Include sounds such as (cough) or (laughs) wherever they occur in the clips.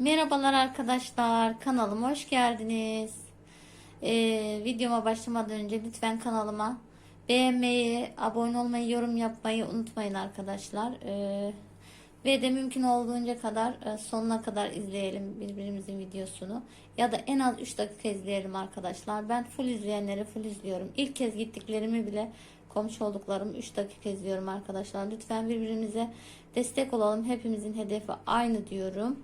Merhabalar arkadaşlar kanalıma hoş geldiniz. Ee, videoma başlamadan önce lütfen kanalıma beğenmeyi, abone olmayı, yorum yapmayı unutmayın arkadaşlar. Ee, ve de mümkün olduğunca kadar e, sonuna kadar izleyelim birbirimizin videosunu. Ya da en az 3 dakika izleyelim arkadaşlar. Ben full izleyenleri full izliyorum. İlk kez gittiklerimi bile komşu olduklarım 3 dakika izliyorum arkadaşlar. Lütfen birbirimize destek olalım. Hepimizin hedefi aynı diyorum.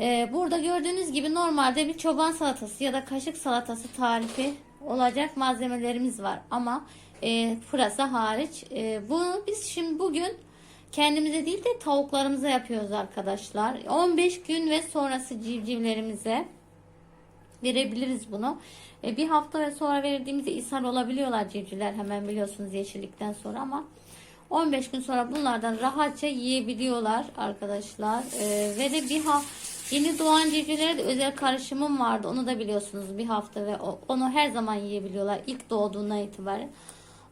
Ee, burada gördüğünüz gibi normalde bir çoban salatası ya da kaşık salatası tarifi olacak malzemelerimiz var. Ama e, pırasa hariç. E, bunu biz şimdi bugün kendimize değil de tavuklarımıza yapıyoruz arkadaşlar. 15 gün ve sonrası civcivlerimize verebiliriz bunu. E, bir hafta ve sonra verdiğimizde ishal olabiliyorlar civcivler hemen biliyorsunuz yeşillikten sonra ama 15 gün sonra bunlardan rahatça yiyebiliyorlar arkadaşlar. E, ve de bir ha yeni doğan civcivlere de özel karışımım vardı. Onu da biliyorsunuz bir hafta ve onu her zaman yiyebiliyorlar ilk doğduğundan itibaren.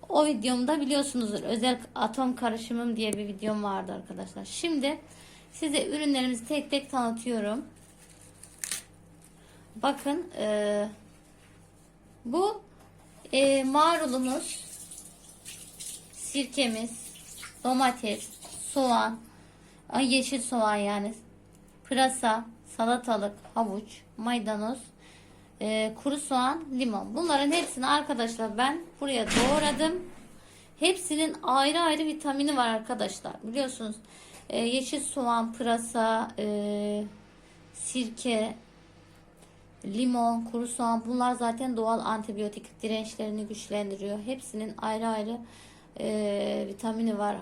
O videomda biliyorsunuzdur. Özel atom karışımım diye bir videom vardı arkadaşlar. Şimdi size ürünlerimizi tek tek tanıtıyorum. Bakın e, bu e, marulumuz, sirkemiz, domates, soğan, yeşil soğan yani, pırasa, salatalık, havuç, maydanoz, e, kuru soğan, limon. Bunların hepsini arkadaşlar ben buraya doğradım. Hepsinin ayrı ayrı vitamini var arkadaşlar. Biliyorsunuz e, yeşil soğan, pırasa, e, sirke, limon, kuru soğan bunlar zaten doğal antibiyotik dirençlerini güçlendiriyor. Hepsinin ayrı ayrı e, vitamini var.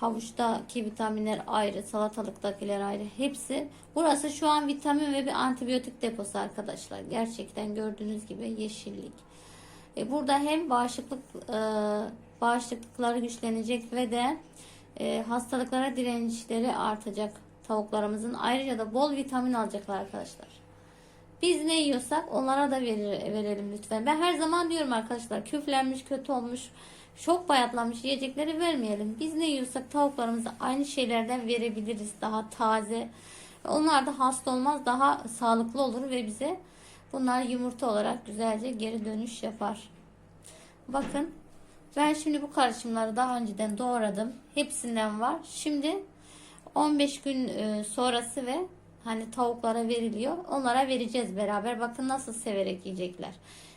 Havuçtaki vitaminler ayrı, salatalıktakiler ayrı. Hepsi. Burası şu an vitamin ve bir antibiyotik deposu arkadaşlar. Gerçekten gördüğünüz gibi yeşillik. E, burada hem bağışıklık e, bağışıklıkları güçlenecek ve de e, hastalıklara dirençleri artacak tavuklarımızın. Ayrıca da bol vitamin alacaklar arkadaşlar. Biz ne yiyorsak onlara da verir, verelim lütfen. Ben her zaman diyorum arkadaşlar küflenmiş, kötü olmuş, çok bayatlamış yiyecekleri vermeyelim. Biz ne yiyorsak tavuklarımıza aynı şeylerden verebiliriz. Daha taze. Onlar da hasta olmaz, daha sağlıklı olur ve bize bunlar yumurta olarak güzelce geri dönüş yapar. Bakın ben şimdi bu karışımları daha önceden doğradım. Hepsinden var. Şimdi 15 gün e, sonrası ve hani tavuklara veriliyor. Onlara vereceğiz beraber. Bakın nasıl severek yiyecekler.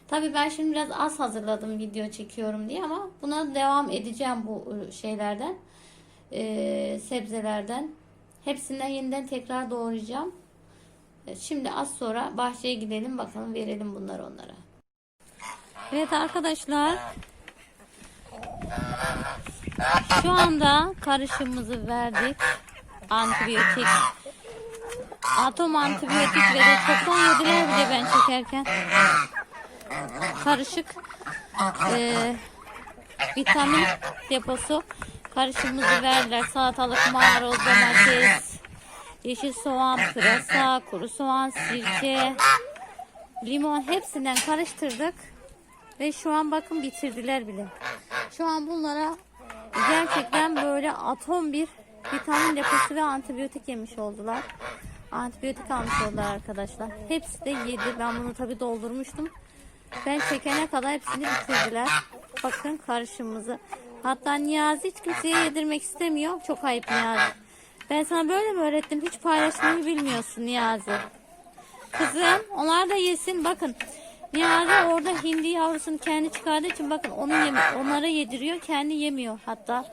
Tabii ben şimdi biraz az hazırladım video çekiyorum diye ama buna devam edeceğim bu e, şeylerden. e, sebzelerden. Hepsinden yeniden tekrar doğrayacağım. E, Şimdi az sonra bahçeye gidelim bakalım verelim bunları onlara. Evet arkadaşlar. Şu anda karışımımızı verdik. Antibiyotik. Atom antibiyotik ve de çoktan yediler bile ben çekerken. Karışık eee, vitamin deposu karışımımızı verdiler. Salatalık, marul, domates, yeşil soğan, pırasa, kuru soğan, sirke, limon hepsinden karıştırdık. Ve şu an bakın bitirdiler bile. Şu an bunlara gerçekten böyle atom bir vitamin deposu ve antibiyotik yemiş oldular. Antibiyotik almış oldular arkadaşlar. Hepsi de yedi. Ben bunu tabi doldurmuştum. Ben çekene kadar hepsini bitirdiler. Bakın karışımımızı. Hatta Niyazi hiç kimseye yedirmek istemiyor. Çok ayıp Niyazi. Ben sana böyle mi öğrettim? Hiç paylaşmayı bilmiyorsun Niyazi. Kızım onlar da yesin. Bakın Niyazi orada hindi yavrusunu kendi çıkardığı için bakın onu yemi onlara yediriyor. Kendi yemiyor hatta.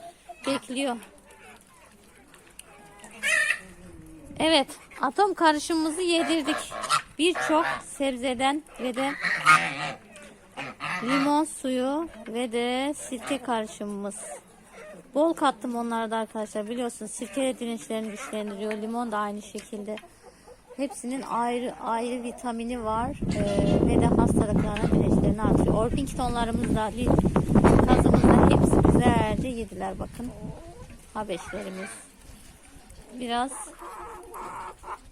Bekliyor. Evet, atom karışımımızı yedirdik. Birçok sebzeden ve de limon suyu ve de sirke karışımımız. Bol kattım onlara da arkadaşlar. Biliyorsunuz sirke dirençlerini güçlendiriyor. Limon da aynı şekilde. Hepsinin ayrı ayrı vitamini var ee, ve de hastalıklarına dirençlerini artırıyor. Orpingtonlarımız da, li- kazımız da hepsi güzelce yediler bakın. Habeşlerimiz. Biraz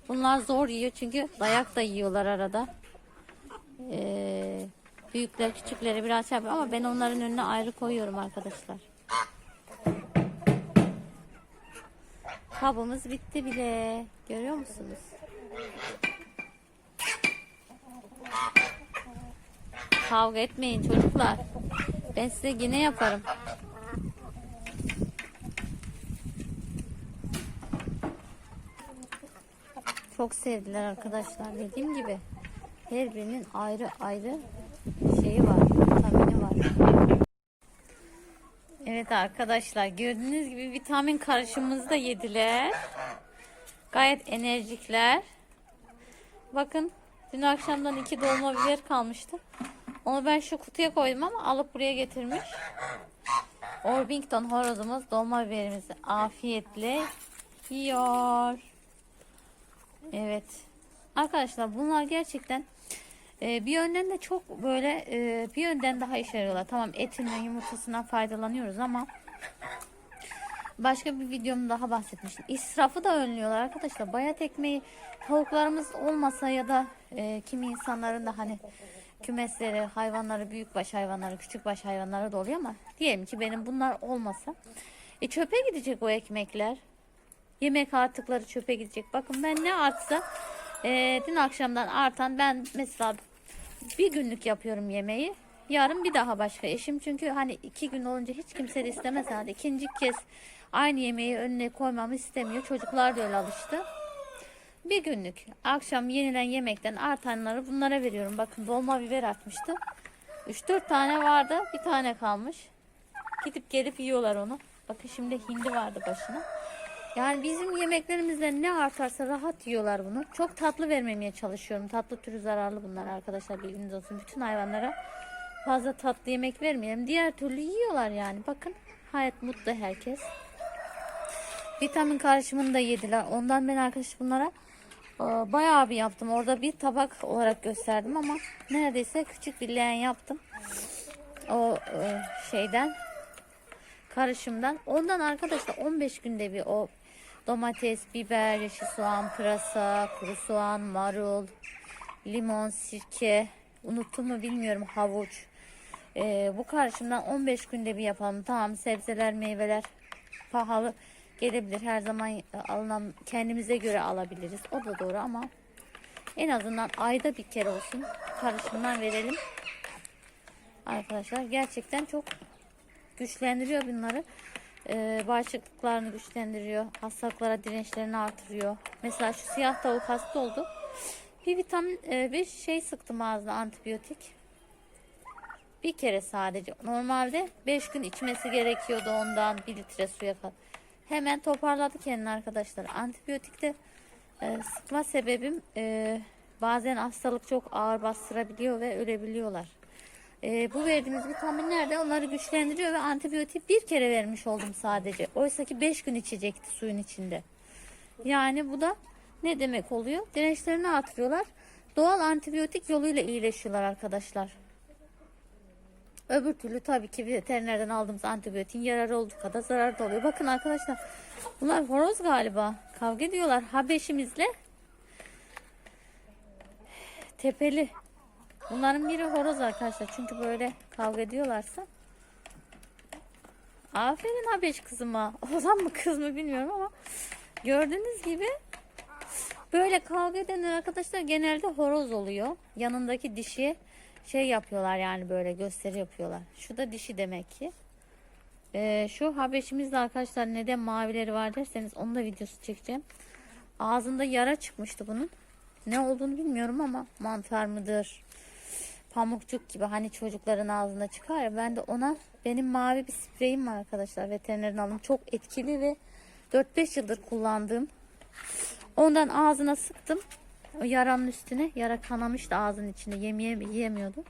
bunlar zor yiyor çünkü dayak da yiyorlar arada. Ee, büyükler küçükleri biraz şey yapıyor ama ben onların önüne ayrı koyuyorum arkadaşlar. Kabımız bitti bile. Görüyor musunuz? Kavga etmeyin çocuklar. Ben size yine yaparım. Çok sevdiler arkadaşlar. Dediğim gibi her birinin ayrı ayrı şeyi var. Vitamini var. Evet arkadaşlar gördüğünüz gibi vitamin karışımımızı da yediler. Gayet enerjikler. Bakın dün akşamdan iki dolma biber kalmıştı. Onu ben şu kutuya koydum ama alıp buraya getirmiş. Orpington horozumuz dolma biberimizi afiyetle yiyor. Evet. Arkadaşlar bunlar gerçekten e, bir yönden de çok böyle e, bir yönden daha işe yarıyorlar. Tamam etinden yumurtasından faydalanıyoruz ama başka bir videom daha bahsetmiştim. İsrafı da önlüyorlar arkadaşlar. Bayat ekmeği tavuklarımız olmasa ya da e, kimi insanların da hani kümesleri, hayvanları, büyükbaş hayvanları, küçükbaş hayvanları da oluyor ama diyelim ki benim bunlar olmasa e çöpe gidecek o ekmekler. Yemek artıkları çöpe gidecek. Bakın ben ne artsa e, dün akşamdan artan ben mesela bir günlük yapıyorum yemeği. Yarın bir daha başka eşim çünkü hani iki gün olunca hiç kimse de istemez herhalde. İkinci kez aynı yemeği önüne koymamı istemiyor. Çocuklar da öyle alıştı. Bir günlük akşam yenilen yemekten artanları bunlara veriyorum. Bakın dolma biber atmıştım. 3-4 tane vardı. Bir tane kalmış. Gidip gelip yiyorlar onu. Bakın şimdi hindi vardı başına. Yani bizim yemeklerimizde ne artarsa rahat yiyorlar bunu. Çok tatlı vermemeye çalışıyorum. Tatlı türü zararlı bunlar arkadaşlar bilginiz olsun. Bütün hayvanlara fazla tatlı yemek vermeyelim. Diğer türlü yiyorlar yani. Bakın hayat mutlu herkes. Vitamin karışımını da yediler. Ondan ben arkadaş bunlara e, bayağı bir yaptım. Orada bir tabak olarak gösterdim ama neredeyse küçük bir leğen yaptım. O e, şeyden karışımdan. Ondan arkadaşlar 15 günde bir o domates, biber, yeşil soğan, pırasa, kuru soğan, marul, limon, sirke, unuttum mu bilmiyorum havuç. Ee, bu karışımdan 15 günde bir yapalım. Tamam sebzeler, meyveler pahalı gelebilir. Her zaman alınan kendimize göre alabiliriz. O da doğru ama en azından ayda bir kere olsun karışımdan verelim. Arkadaşlar gerçekten çok güçlendiriyor bunları. Ee, bağışıklıklarını güçlendiriyor. Hastalıklara dirençlerini artırıyor. Mesela şu siyah tavuk hasta oldu. Bir vitamin e, bir şey sıktım ağzına antibiyotik. Bir kere sadece. Normalde 5 gün içmesi gerekiyordu ondan 1 litre suya kadar. Hemen toparladı kendini arkadaşlar. Antibiyotikte e, sıkma sebebim e, bazen hastalık çok ağır bastırabiliyor ve ölebiliyorlar. E, bu verdiğimiz vitaminler de onları güçlendiriyor ve antibiyotik bir kere vermiş oldum sadece. Oysa ki 5 gün içecekti suyun içinde. Yani bu da ne demek oluyor? Dirençlerini artırıyorlar. Doğal antibiyotik yoluyla iyileşiyorlar arkadaşlar. Öbür türlü tabii ki veterinerden aldığımız antibiyotin yararı olduğu kadar zararı da oluyor. Bakın arkadaşlar bunlar horoz galiba. Kavga ediyorlar Habeşimizle. Tepeli. Bunların biri horoz arkadaşlar. Çünkü böyle kavga ediyorlarsa. Aferin Habeş kızıma. (laughs) Oğlan mı kız mı bilmiyorum ama gördüğünüz gibi böyle kavga edenler arkadaşlar genelde horoz oluyor. Yanındaki dişi şey yapıyorlar yani böyle gösteri yapıyorlar. Şu da dişi demek ki. Ee, şu habeşimizde arkadaşlar neden mavileri var derseniz onun da videosu çekeceğim. Ağzında yara çıkmıştı bunun. Ne olduğunu bilmiyorum ama mantar mıdır? Pamukçuk gibi hani çocukların ağzında çıkar ya. Ben de ona benim mavi bir spreyim var arkadaşlar. Veterinerin aldım. Çok etkili ve 4-5 yıldır kullandığım. Ondan ağzına sıktım. O yaranın üstüne yara kanamıştı ağzının içinde yemeye yiyemiyordu.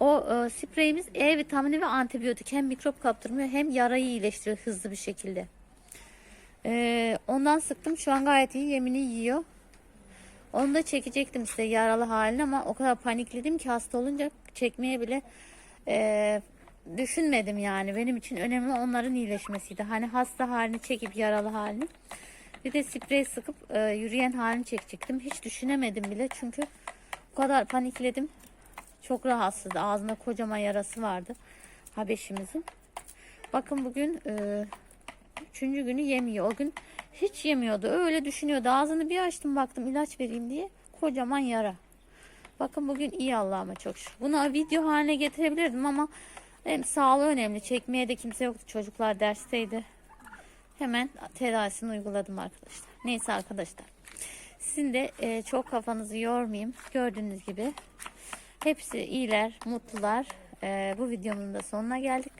O e, spreyimiz E vitamini ve antibiyotik hem mikrop kaptırmıyor hem yarayı iyileştiriyor hızlı bir şekilde. E, ondan sıktım şu an gayet iyi yemini yiyor. Onu da çekecektim size yaralı halini ama o kadar panikledim ki hasta olunca çekmeye bile e, düşünmedim yani. Benim için önemli onların iyileşmesiydi. Hani hasta halini çekip yaralı halini. Bir de sprey sıkıp e, yürüyen halini çekecektim. Hiç düşünemedim bile çünkü o kadar panikledim. Çok rahatsızdı. Ağzında kocaman yarası vardı Habeşimizin. Bakın bugün e, üçüncü günü yemiyor. O gün Hiç yemiyordu. Öyle düşünüyordu. Ağzını bir açtım baktım ilaç vereyim diye. Kocaman yara. Bakın bugün iyi Allah'ıma çok şükür. Bunu video haline getirebilirdim ama hem sağlığı önemli. Çekmeye de kimse yoktu. Çocuklar dersteydi. Hemen tedavisini uyguladım arkadaşlar. Neyse arkadaşlar. Sizin de e, çok kafanızı yormayayım. Gördüğünüz gibi hepsi iyiler, mutlular. E, bu videomun da sonuna geldik.